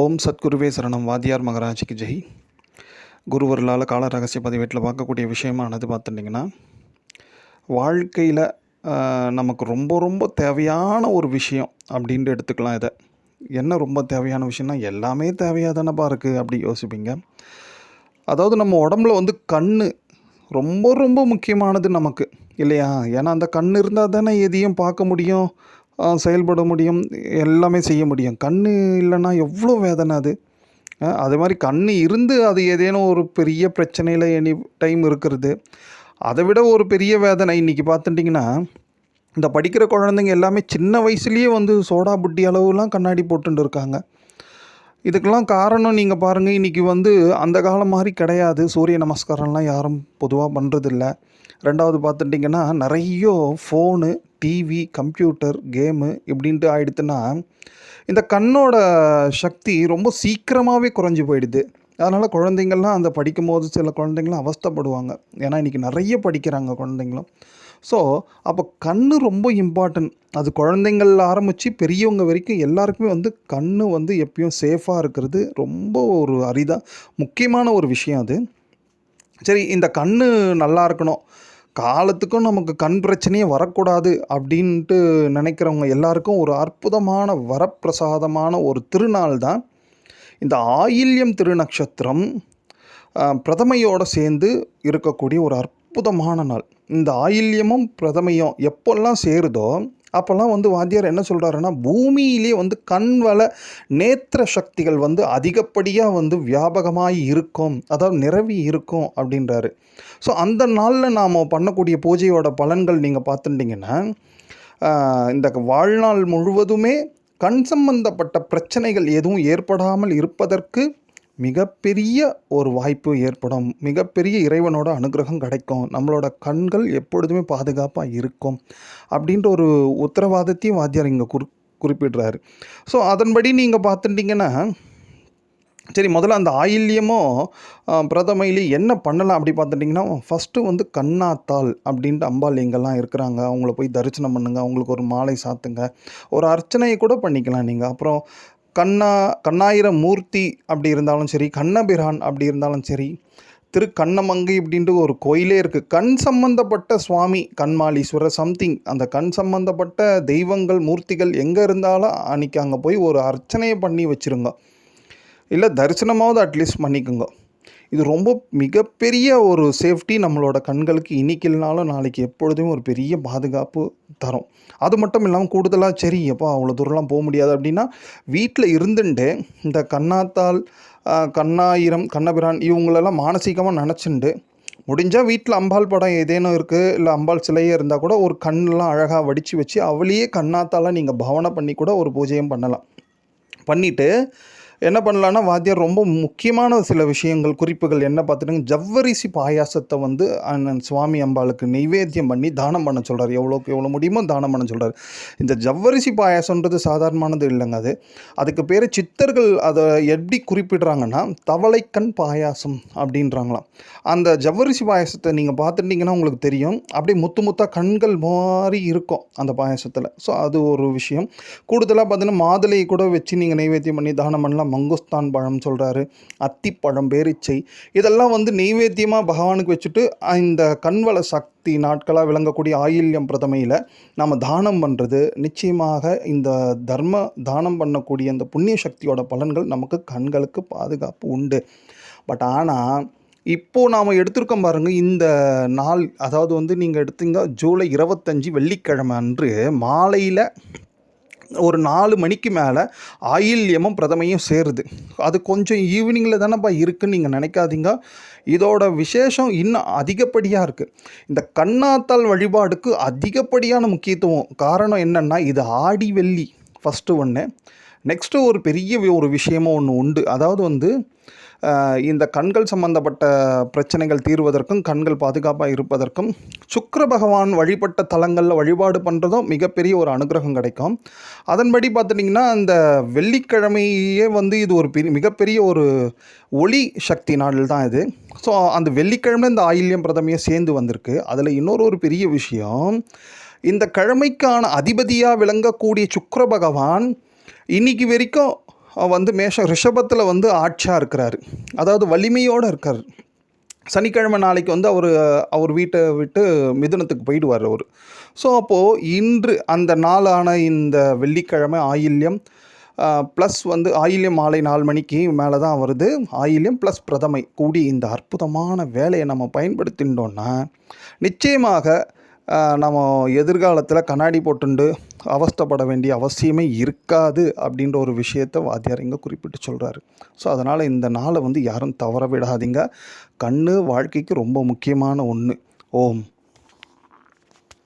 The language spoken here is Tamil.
ஓம் சத்குருவே சரணம். வாத்தியார் மகராஜிக்கு ஜெய். குருவர்களால் கால ரகசிய பதிவேட்டில் பார்க்கக்கூடிய விஷயமானது பார்த்துட்டிங்கன்னா வாழ்க்கையில் நமக்கு ரொம்ப ரொம்ப தேவையான ஒரு விஷயம் அப்படின்ட்டு எடுத்துக்கலாம் இதை. என்ன ரொம்ப தேவையான விஷயம்னா எல்லாமே தேவையாக தானேப்பா இருக்குது அப்படி யோசிப்பீங்க. அதாவது நம்ம உடம்புல வந்து கண் ரொம்ப ரொம்ப முக்கியமானது நமக்கு இல்லையா? ஏன்னா அந்த கண் இருந்தால் தானே எதையும் பார்க்க முடியும். செயல்பட முடியும் எல்லாமே செய்ய முடியும். கண் இல்லைன்னா எவ்வளோ வேதனை அது? ஆஹ் அதே மாதிரி கண் இருந்து அது ஏதேனும் ஒரு பெரிய பிரச்சனையில் எனி டைம் இருக்கிறது. அதை விட ஒரு பெரிய வேதனை இன்றைக்கி பார்த்துட்டிங்கன்னா இந்த படிக்கிற குழந்தைங்க எல்லாமே சின்ன வயசுலேயே வந்து சோடா புட்டி அளவுலாம் கண்ணாடி போட்டுட்டு இருக்காங்க. இதுக்கெல்லாம் காரணம் நீங்கள் பாருங்கள் இன்றைக்கி வந்து அந்த காலம் மாதிரி கிடையாது. சூரிய நமஸ்காரம்லாம் யாரும் பொதுவாக பண்ணுறதில்ல ரெண்டாவது பார்த்துட்டிங்கன்னா நிறைய ஃபோனு டிவி கம்ப்யூட்டர் கேமு இப்படின்ட்டு ஆயிடுத்துன்னா இந்த கண்ணோட சக்தி ரொம்ப சீக்கிரமாகவே குறைஞ்சி போயிடுது. அதனால் குழந்தைங்கள்லாம் அந்த படிக்கும் போது சில குழந்தைங்களாம் அவஸ்தைப்படுவாங்க. ஏன்னா இன்றைக்கி நிறைய படிக்கிறாங்க குழந்தைங்களும். ஸோ அப்போ கண் ரொம்ப இம்பார்ட்டன்ட் அது குழந்தைங்கள் ஆரம்பித்து பெரியவங்க வரைக்கும் எல்லாருக்குமே வந்து கண் வந்து எப்பயும் சேஃபாக இருக்கிறது ரொம்ப ஒரு அரிதாக முக்கியமான ஒரு விஷயம் அது. சரி இந்த கண் நல்லா இருக்கணும். காலத்துக்கும் நமக்கு கண் பிரச்சனையே வரக்கூடாது அப்படின்ட்டு நினைக்கிறவங்க எல்லாருக்கும் ஒரு அற்புதமான வரப்பிரசாதமான ஒரு திருநாள் தான் இந்த ஆயில்யம் திருநக்ஷத்திரம். பிரதமையோடு சேர்ந்து இருக்கக்கூடிய ஒரு அற்புதமான நாள். இந்த ஆயில்யமும் பிரதமையும் எப்போல்லாம் சேருதோ அப்போல்லாம் வந்து வாத்தியார் என்ன சொல்கிறாருன்னா பூமியிலே வந்து கண்வள நேத்திர சக்திகள் வந்து அதிகப்படியாக வந்து வியாபகமாக இருக்கும் அதாவது நிரவி இருக்கும் அப்படின்றாரு. ஸோ அந்த நாளில் நாம் பண்ணக்கூடிய பூஜையோட பலன்கள் நீங்கள் பார்த்துட்டிங்கன்னா இந்த வாழ்நாள் முழுவதுமே கண் சம்பந்தப்பட்ட பிரச்சனைகள் எதுவும் ஏற்படாமல் இருப்பதற்கு மிகப்பெரிய ஒரு வாய்ப்பு ஏற்படும். மிகப்பெரிய இறைவனோட அனுகிரகம் கிடைக்கும். நம்மளோட கண்கள் எப்பொழுதுமே பாதுகாப்பாக இருக்கும். அப்படின்ற ஒரு உத்தரவாதத்தையும் வாத்தியார் இங்கே குறி குறிப்பிடுறாரு. ஸோ அதன்படி நீங்கள் பார்த்துட்டிங்கன்னா சரி முதல்ல அந்த ஆயில்யமோ பிரதமையிலே என்ன பண்ணலாம் அப்படி பார்த்துட்டிங்கன்னா ஃபஸ்ட்டு வந்து கண்ணாத்தாள் அப்படின்ட்டு அம்பாள் எங்கெல்லாம் இருக்கிறாங்க. அவங்கள போய் தரிசனம் பண்ணுங்கள் அவங்களுக்கு ஒரு மாலை சாத்துங்க. ஒரு அர்ச்சனையை கூட பண்ணிக்கலாம் நீங்கள் அப்புறம் கண்ணா கண்ணாயிர மூர்த்தி அப்படி இருந்தாலும் சரி கண்ணபிரான் அப்படி இருந்தாலும் சரி திரு கண்ணமங்கை அப்படின்ட்டு ஒரு கோயிலே இருக்குது கண் சம்பந்தப்பட்ட சுவாமி கண்மாலீஸ்வரர் சம்திங். அந்த கண் சம்பந்தப்பட்ட தெய்வங்கள் மூர்த்திகள் எங்கே இருந்தாலும் அன்றைக்கி அங்கே போய் ஒரு அர்ச்சனையை பண்ணி வச்சுருங்க. இல்லை தரிசனமாவது அட்லீஸ்ட் பண்ணிக்கோங்க. இது ரொம்ப மிகப்பெரிய ஒரு சேஃப்டி நம்மளோட கண்களுக்கு இன்னைக்கு நாளைக்கு எப்பொழுதுமே ஒரு பெரிய பாதுகாப்பு தரும். அது மட்டும் இல்லாமல் கூடுதலாக சரி எப்போ அவ்வளோ தூரம்லாம் போக முடியாது அப்படின்னா வீட்டில் இருந்துட்டு இந்த கண்ணாத்தால் கண்ணாயிரம் கண்ணபிரான் இவங்களெல்லாம் மானசீகமாக நினச்சிண்டு முடிஞ்சால் வீட்டில் அம்பாள் படம் ஏதேனும் இருக்குது இல்லை அம்பாள் சிலையே இருந்தால் கூட ஒரு கண்ணெலாம் அழகாக வடித்து வச்சு அவளையே கண்ணாத்தால் நீங்கள் பவனை பண்ணி கூட ஒரு பூஜையும் பண்ணலாம். பண்ணிவிட்டு என்ன பண்ணலான்னா வாத்தியார் ரொம்ப முக்கியமான சில விஷயங்கள் குறிப்புகள் என்ன பார்த்துட்டுங்க ஜவ்வரிசி பாயாசத்தை வந்து அண்ணன் சுவாமி அம்பாளுக்கு நெய்வேத்தியம் பண்ணி தானம் பண்ண சொல்கிறார் எவ்வளோக்கு எவ்வளோ முடியுமோ தானம் பண்ண சொல்கிறார் இந்த ஜவ்வரிசி பாயாசன்றது சாதாரணமானது இல்லைங்க அது. அதுக்கு பேர் சித்தர்கள் அதை எப்படி குறிப்பிடுறாங்கன்னா தவளைக்கண் பாயாசம் அப்படின்றாங்களாம். அந்த ஜவ்வரிசி பாயாசத்தை நீங்கள் பார்த்துட்டிங்கன்னா உங்களுக்கு தெரியும். அப்படியே முத்து முத்தாக கண்கள் மாதிரி இருக்கும் அந்த பாயாசத்தில். ஸோ அது ஒரு விஷயம். கூடுதலாக பார்த்தீங்கன்னா மாதுளையை கூட வச்சு நீங்கள் நைவேத்தியம் பண்ணி தானம் பண்ணலாம். மங்குஸ்தான் பழம் சொல்கிறாரு அத்திப்பழம் பேரிச்சை இதெல்லாம் வந்து நெய்வேத்தியமாக பகவானுக்கு வச்சுட்டு இந்த கண்வள சக்தி நாட்களாக விளங்கக்கூடிய ஆயில்யம் பிரதமையில் நம்ம தானம் பண்ணுறது நிச்சயமாக இந்த தர்ம தானம் பண்ணக்கூடிய இந்த புண்ணிய சக்தியோட பலன்கள் நமக்கு கண்களுக்கு பாதுகாப்பு உண்டு. பட் ஆனால் இப்போது நாம் எடுத்திருக்கோம் பாருங்கள் இந்த நாள் அதாவது வந்து நீங்கள் எடுத்தீங்க ஜூலை இருபத்தஞ்சி வெள்ளிக்கிழமை அன்று மாலையில் ஒரு நாலு மணிக்கு மேலே ஆயில்யமும் பிரதமையும் சேருது. அது கொஞ்சம் ஈவினிங்கில் தானேப்பா இருக்குன்னு நீங்கள் நினைக்காதீங்க. இதோட விசேஷம் இன்னும் அதிகப்படியாக இருக்குது இந்த கண்ணாத்தால் வழிபாடுக்கு அதிகப்படியான முக்கியத்துவம். காரணம் என்னென்னா இது ஆடி வெள்ளி. ஃபஸ்ட்டு ஒன்று நெக்ஸ்ட்டு ஒரு பெரிய ஒரு விஷயமும் ஒன்று உண்டு. அதாவது வந்து இந்த கண்கள் சம்பந்தப்பட்ட பிரச்சனைகள் தீர்வதற்கும் கண்கள் பாதுகாப்பாக இருப்பதற்கும் சுக்கர பகவான் வழிபட்ட தலங்களில் வழிபாடு பண்ணுறதும் மிகப்பெரிய ஒரு அனுகிரகம் கிடைக்கும். அதன்படி பார்த்துட்டிங்கன்னா அந்த வெள்ளிக்கிழமையே வந்து இது ஒரு பெரிய மிகப்பெரிய ஒரு ஒளி சக்தி நாள் தான் இது. ஸோ அந்த வெள்ளிக்கிழமை இந்த ஆயில்யம் பிரதமையை சேர்ந்து வந்திருக்கு. அதில் இன்னொரு ஒரு பெரிய விஷயம் இந்த கிழமைக்கான அதிபதியாக விளங்கக்கூடிய சுக்கர பகவான் இன்னைக்கு வரைக்கும் வந்து மேஷம் ரிஷபத்தில் வந்து ஆட்சியாக இருக்கிறாரு. அதாவது வலிமையோடு இருக்கார். சனிக்கிழமை நாளைக்கு வந்து அவர் அவர் வீட்டை விட்டு மிதுனத்துக்கு போயிடுவார் அவர். ஸோ அப்போது இன்று அந்த நாளான இந்த வெள்ளிக்கிழமை ஆயில்யம் ப்ளஸ் வந்து ஆயில்யம் மாலை நாலு மணிக்கு மேலே தான் வருது. ஆயில்யம் ப்ளஸ் பிரதமை கூடி இந்த அற்புதமான வேலையை நம்ம பயன்படுத்தின்றோன்னா நிச்சயமாக நம்ம எதிர்காலத்தில் கண்ணாடி போட்டுண்டு அவஸ்தைப்பட வேண்டிய அவசியமே இருக்காது அப்படின்ற ஒரு விஷயத்தை வாத்தியார் இங்கே குறிப்பிட்டு சொல்கிறாரு ஸோ அதனால் இந்த நாளை வந்து யாரும் தவற விடாதீங்க. கண்ணு வாழ்க்கைக்கு ரொம்ப முக்கியமான ஒன்று ஓம்.